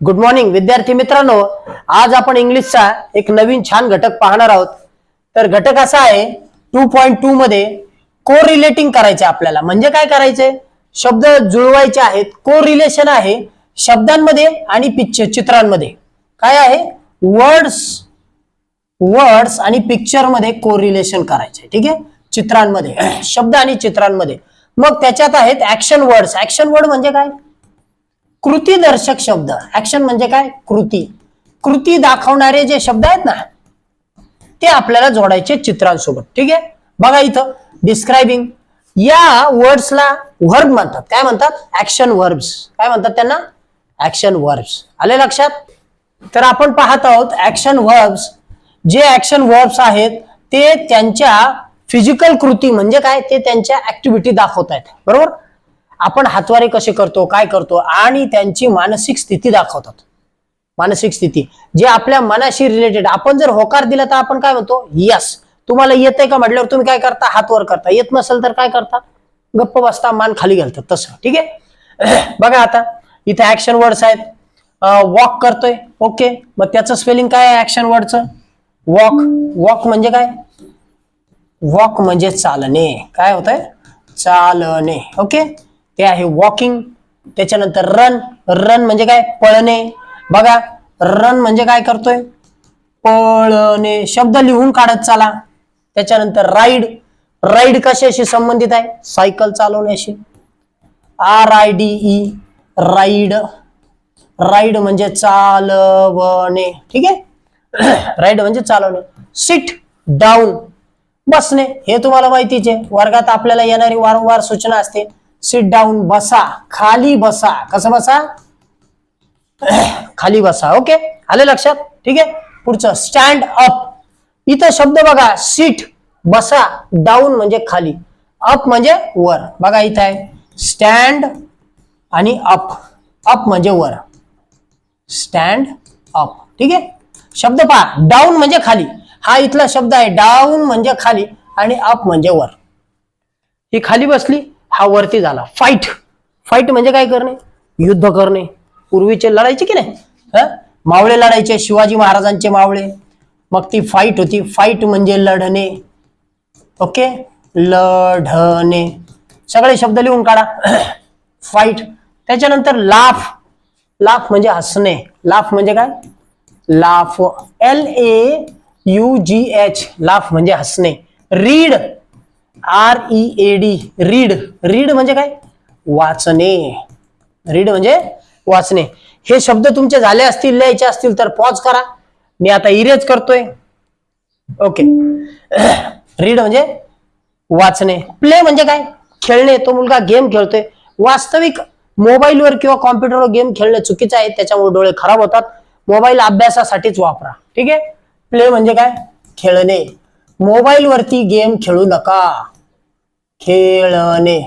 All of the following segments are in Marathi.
गुड मॉर्निंग विद्यार्थी मित्रांनो. आज आपण इंग्लिशचा एक नवीन छान घटक पाहणार आहोत. तर घटक असा आहे टू पॉईंट टू मध्ये को रिलेटिंग करायचे आपल्याला. म्हणजे काय करायचे? शब्द जुळवायचे आहेत को रिलेशन आहे शब्दांमध्ये आणि पिक्चर चित्रांमध्ये. काय आहे? वर्ड्स वर्ड्स आणि पिक्चरमध्ये कोरिलेशन करायचे. ठीक आहे? चित्रांमध्ये शब्द आणि चित्रांमध्ये. मग त्याच्यात आहेत ऍक्शन वर्ड्स ऍक्शन वर्ड म्हणजे काय? कृती दर्शक शब्द. ऍक्शन म्हणजे काय? कृती. कृती दाखवणारे जे शब्द आहेत ना ते आपल्याला जोडायचे चित्रांसोबत. ठीक आहे? बघा इथं डिस्क्रायबिंग या वर्ड्सला वर्ब म्हणतात. काय म्हणतात? ऍक्शन वर्ब्स काय म्हणतात त्यांना? ऍक्शन वर्ब्स आले लक्षात? तर आपण पाहत आहोत ऍक्शन वर्ब्स जे ऍक्शन वर्ब्स आहेत ते त्यांच्या फिजिकल कृती म्हणजे काय? ते त्यांच्या ऍक्टिव्हिटी दाखवत आहेत. बरोबर? आपण हातवारे कसे करतो काय करतो आणि त्यांची मानसिक स्थिती दाखवतात. मानसिक स्थिती. जे आपल्या मनाशी रिलेटेड आपण जर होकार दिला तर आपण काय म्हणतो? यस तुम्हाला येतंय का म्हटल्यावर तुम्ही काय करता? हातवर करता. येत नसेल तर काय करता? गप्प बसता मान खाली घालतात. तसं. ठीक आहे? बघा आता. इथे ऍक्शन वर्ड्स आहेत. वॉक करतोय. ओके. मग त्याचं स्पेलिंग काय आहे ऍक्शन वर्डचं वॉक वॉक म्हणजे काय? वॉक म्हणजे चालणे. काय होत चालणे. ओके? ते आहे वॉकिंग त्याच्यानंतर रन रन म्हणजे काय? पळणे. बघा रन म्हणजे काय करतोय? पळणे. शब्द लिहून काढत चाला. त्याच्यानंतर राईड राईड कशाशी संबंधित आहे? Cycle चालवण्याशी. R I D E ride ride म्हणजे चालवणे. ठीक आहे? राईड म्हणजे चालवणे. सिट डाऊन बसणे. हे तुम्हाला माहितीच आहे. वर्गात आपल्याला येणारी वारंवार सूचना असते. सिट डाऊन बसा. खाली बसा. कसं बसा? खाली बसा. ओके आले लक्षात? ठीक आहे? पुढचं. स्टँड अप इथं शब्द बघा. सीट बसा. डाऊन म्हणजे खाली. अप म्हणजे वर. बघा इथं आहे. स्टँड आणि अप अप म्हणजे वर. स्टँड अप ठीक आहे? शब्द पहा. डाऊन म्हणजे खाली. हा इथला शब्द आहे. डाऊन म्हणजे खाली आणि अप म्हणजे वर. ही खाली बसली. हा वरती झाला. फाईट फाईट म्हणजे काय करणे? युद्ध करणे. पूर्वीचे लढायचे की नाही? हं? मावळे लढायचे शिवाजी महाराजांचे मावळे. मग ती फाईट होती. फाईट म्हणजे लढणे. ओके लढणे. सगळे शब्द लिहून काढा. फाईट त्याच्यानंतर लाफ लाफ म्हणजे हसणे. लाफ म्हणजे काय? Laugh L A U G H laugh म्हणजे हसणे. Read R E A D read read म्हणजे काय? वाचणे. रीड म्हणजे वाचणे. हे शब्द तुमचे झाले असतील लिहायचे असतील तर पॉज करा. मी आता इरेज करतोय. ओके रीड म्हणजे वाचणे. प्ले म्हणजे काय? खेळणे. तो मुलगा गेम खेळतोय. वास्तविक मोबाईलवर किंवा कॉम्प्युटरवर गेम खेळणे चुकीचं आहे. त्याच्यामुळे डोळे खराब होतात. मोबाईल अभ्यासासाठीच वापरा. ठीक आहे? प्ले म्हणजे काय? खेळणे. मोबाईल वरती गेम खेळू नका. खेळणे.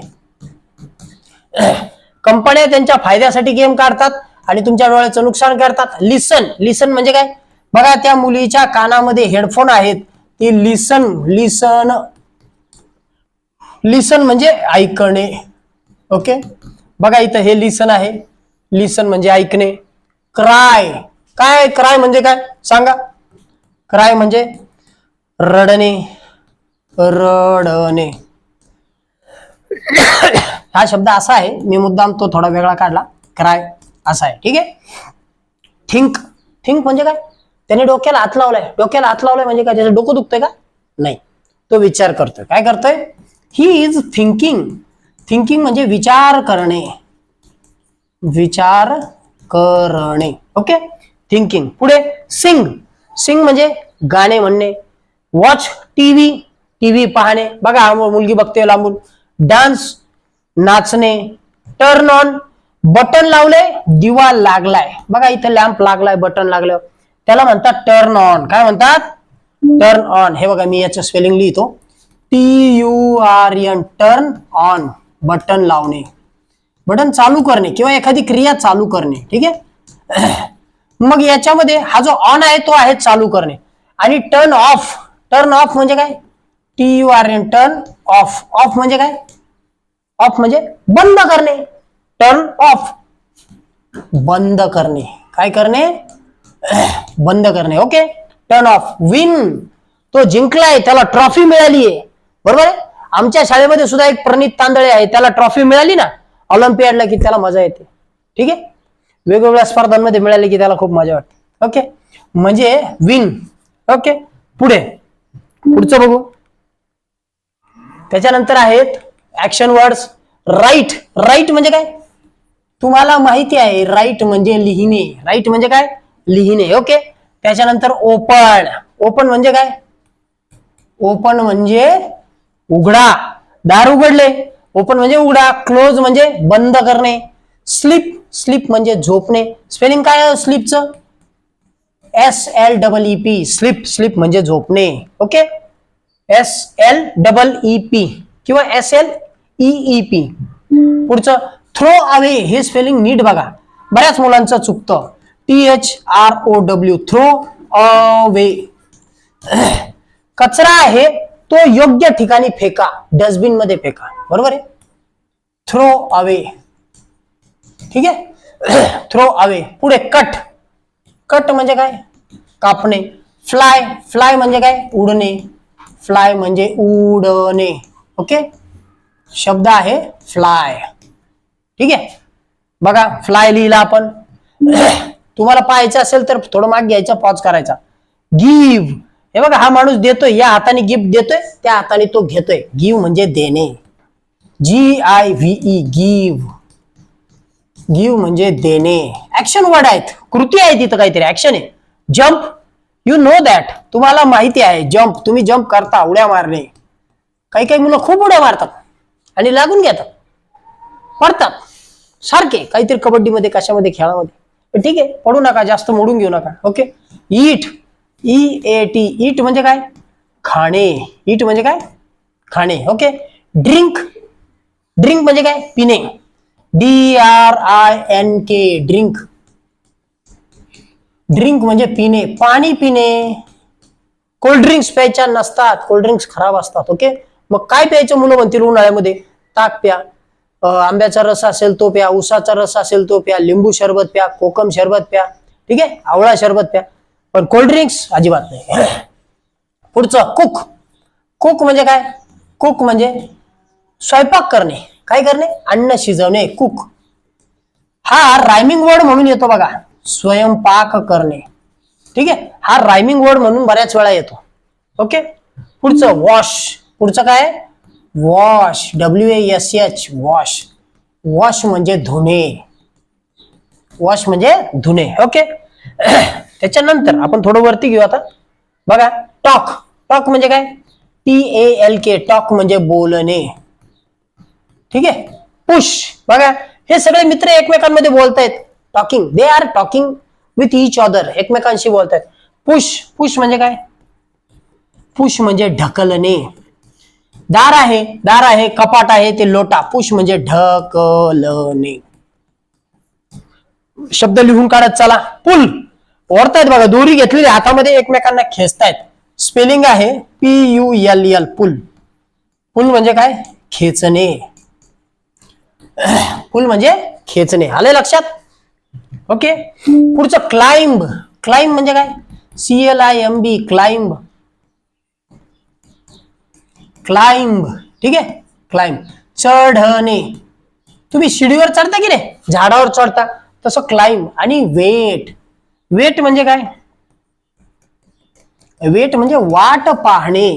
कंपन्या त्यांच्या फायद्यासाठी गेम काढतात आणि तुमच्या डोळ्याचं नुकसान करतात. लिसन लिसन म्हणजे काय? बघा त्या मुलीच्या कानामध्ये हेडफोन आहेत. ती लिसन लिसन लिसन म्हणजे ऐकणे. ओके बघा इथं हे लिसन आहे. लिसन म्हणजे ऐकणे. क्राय काय? क्राय म्हणजे काय? सांगा. क्राय म्हणजे रडणे. रडणे. हा शब्द असा आहे मी मुद्दाम तो थोडा वेगळा काढला. क्राय असा आहे. ठीक आहे? थिंक थिंक म्हणजे काय? त्याने डोक्याला हात लावलाय. डोक्याला हात लावलाय म्हणजे काय? त्याचं डोकं दुखतंय का? नाही. तो विचार करतोय. काय करतोय? ही इज थिंकिंग थिंकिंग म्हणजे विचार करणे. विचार करणे. ओके थिंकिंग पुढे. सिंग सिंग म्हणजे गाणे म्हणणे. वॉच टीव्ही टीव्ही पाहणे. बघा मुलगी बघते लांबून. डान्स नाचणे. टर्न ऑन बटन लावले दिवा लागलाय. बघा इथे लॅम्प लागलाय बटन लागलं. त्याला म्हणतात टर्न ऑन काय म्हणतात? टर्न ऑन हे बघा मी याचं स्पेलिंग लिहितो. T U R N turn on button लावणे. बटन चालू करणे किंवा एखादी क्रिया चालू करणे. ठीक आहे? मग याच्यामध्ये हा जो ऑन आहे तो आहे चालू करणे. आणि टर्न ऑफ टर्न ऑफ म्हणजे काय? T U R N turn off. Off म्हणजे काय? ऑफ म्हणजे बंद करणे. Turn off. बंद करणे. काय करणे? बंद करणे. ओके? Turn off. विन तो जिंकलाय त्याला ट्रॉफी मिळाली आहे बरोबर आहे? आमच्या शाळेमध्ये सुद्धा एक प्रणित तांदळे आहे. त्याला ट्रॉफी मिळाली ना? ऑलिम्पियाडला की त्याला मजा येते. ठीक आहे? वेगवेगळ्या स्पर्धांमध्ये मिळाली की त्याला खूप मजा वाटते. ओके? म्हणजे विन ओके? पुढे. पुढचं बघू. त्याच्यानंतर आहेत ऍक्शन वर्ड्स राईट राईट म्हणजे काय? तुम्हाला माहिती आहे राईट म्हणजे लिहिणे. राईट म्हणजे काय? लिहिणे. ओके त्याच्यानंतर ओपन ओपन म्हणजे काय? ओपन म्हणजे उघडा. दार उघडले. ओपन म्हणजे उघडा. क्लोज म्हणजे बंद करणे. स्लीप स्लीप म्हणजे झोपणे. स्पेलिंग काय आहे स्लीपचं S L double E P sleep sleep म्हणजे झोपणे. Okay S L double E P किंवा एस एल ई पी पुढचं थ्रो अवे हे स्पेलिंग नीट बघा. बऱ्याच मुलांचं चुकतं. T H R O W throw away कचरा आहे तो योग्य ठिकाणी फेका. डस्टबिनमध्ये फेका. बरोबर आहे? थ्रो अवे ठीक आहे? थ्रो अवे पुढे कट कट म्हणजे काय? कापणे. फ्लाय फ्लाय म्हणजे काय? उडणे. फ्लाय म्हणजे उडणे. ओके? शब्द आहे फ्लाय. ठीक आहे? बघा फ्लाय लिहिला आपण. तुम्हाला पाहायचं असेल तर थोडं माग घ्यायचा पॉज करायचा. गिव्ह हे बघा हा माणूस देतोय या हाताने गिफ्ट देतोय त्या हाताने तो घेतोय. गिव्ह म्हणजे देणे. G I V E give give म्हणजे देणे. ऍक्शन वर्ड आहेत. कृती आहे तिथं काहीतरी. ऍक्शन आहे. जम्प यू नो दॅट तुम्हाला माहिती आहे. जम्प तुम्ही जम्प करता उड्या मारणे. काही काही मुलं खूप उड्या मारतात. आणि लागून घेतात. पडतात. सारखे. काहीतरी कबड्डीमध्ये कशामध्ये खेळामध्ये. ठीक आहे. पडू नका. जास्त मोडून घेऊ नका. Okay eat E A T eat म्हणजे काय? खाणे. ईट म्हणजे काय? खाणे. ओके ड्रिंक ड्रिंक म्हणजे काय? पिणे. D R I N K drink drink म्हणजे पिणे पाणी पिणे. कोल्ड ड्रिंक्स प्यायच्या नसतात कोल्ड ड्रिंक्स खराब असतात ओके मग काय प्यायचं मुलं म्हणतील उन्हाळ्यामध्ये? ताक प्या. आंब्याचा रस असेल तो प्या उसाचा रस असेल तो प्या लिंबू शरबत प्या कोकम शरबत प्या ठीक आहे? आवळा शरबत प्या. पण कोल्ड ड्रिंक्स अजिबात नाही. पुढचं कुक कुक म्हणजे काय? कुक म्हणजे स्वयंपाक करणे. काय करणे? अन्न शिजवणे कुक हा रायमिंग वर्ड म्हणून येतो बघा. स्वयंपाक करणे. ठीक आहे? हा रायमिंग वर्ड म्हणून बऱ्याच वेळा येतो. ओके? पुढचं वॉश पुढचं काय? Wash W S H wash wash म्हणजे धुणे. वॉश म्हणजे धुणे. ओके? त्याच्यानंतर आपण थोडं वरती घेऊ आता. बघा टॉक टॉक म्हणजे काय? T A L K talk म्हणजे बोलणे. ठीक आहे? पुश बघा हे सगळे मित्र एकमेकांमध्ये बोलतायत. Talking they are talking with each other एकमेकांशी बोलतायत. पुश पुश म्हणजे काय? पुश म्हणजे ढकलणे. दार आहे. दार आहे कपाट आहे ते लोटा. पुश म्हणजे ढकलणे. शब्द लिहून काढत चला. पुल ओढतायत बघा दोरी घेतलेली हातामध्ये एकमेकांना खेचतायत. स्पेलिंग आहे P U L L pull pull म्हणजे काय? खेचणे. पुल म्हणजे खेचणे. आले लक्षात? ओके. पुढचं क्लाइंब क्लाइंब म्हणजे काय? C L I M B climb climb ठीक आहे? क्लाइंब चढणे. तुम्ही शिडीवर चढता की नाही? झाडावर चढता. तसं क्लाइंब आणि वेट वेट म्हणजे काय? वेट म्हणजे वाट पाहणे.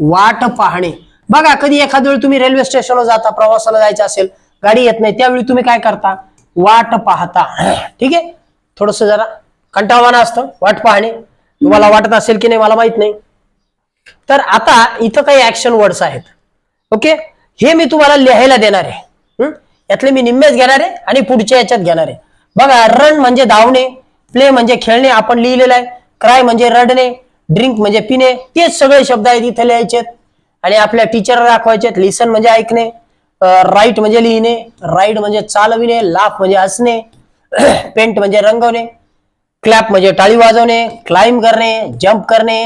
वाट पाहणे. बघा कधी एखाद्या वेळी तुम्ही रेल्वे स्टेशनला जाता प्रवासाला जायचं असेल गाडी येत नाही त्यावेळी तुम्ही काय करता? वाट पाहता. ठीक आहे? थोडस जरा कंटाळवाना असतं वाट पाहणे. तुम्हाला वाटत असेल की नाही मला माहीत नाही. तर आता इथं काही ऍक्शन वर्ड्स आहेत. ओके? हे मी तुम्हाला लिहायला देणार आहे. यातले मी निम्मेच घेणार आहे आणि पुढच्या याच्यात घेणार आहे. बघा रन म्हणजे धावणे प्ले म्हणजे खेळणे आपण लिहिलेलं आहे. क्राय म्हणजे रडणे ड्रिंक म्हणजे पिणे तेच सगळे शब्द आहेत इथे लिहायचे आणि आपल्या टीचर दाखवायचे लिसन म्हणजे ऐकणे राईट म्हणजे लिहिणे राईड म्हणजे चालविणे लाफ म्हणजे हसणे पेंट म्हणजे रंगवणे क्लॅप म्हणजे टाळी वाजवणे क्लाइंब करणे जम्प करणे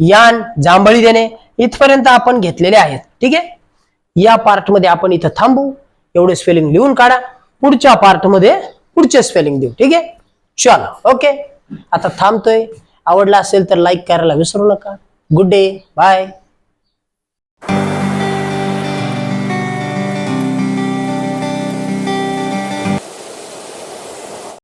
यान जांभळी देणे इथपर्यंत आपण घेतलेले आहेत. ठीक आहे? या पार्टमध्ये आपण इथं थांबू. एवढे स्पेलिंग लिहून काढा. पुढच्या पार्टमध्ये पुढचे स्पेलिंग देऊ. ठीक आहे? चल ओके आता थांबतोय. आवडला असेल तर लाईक करायला विसरू नका. Good day bye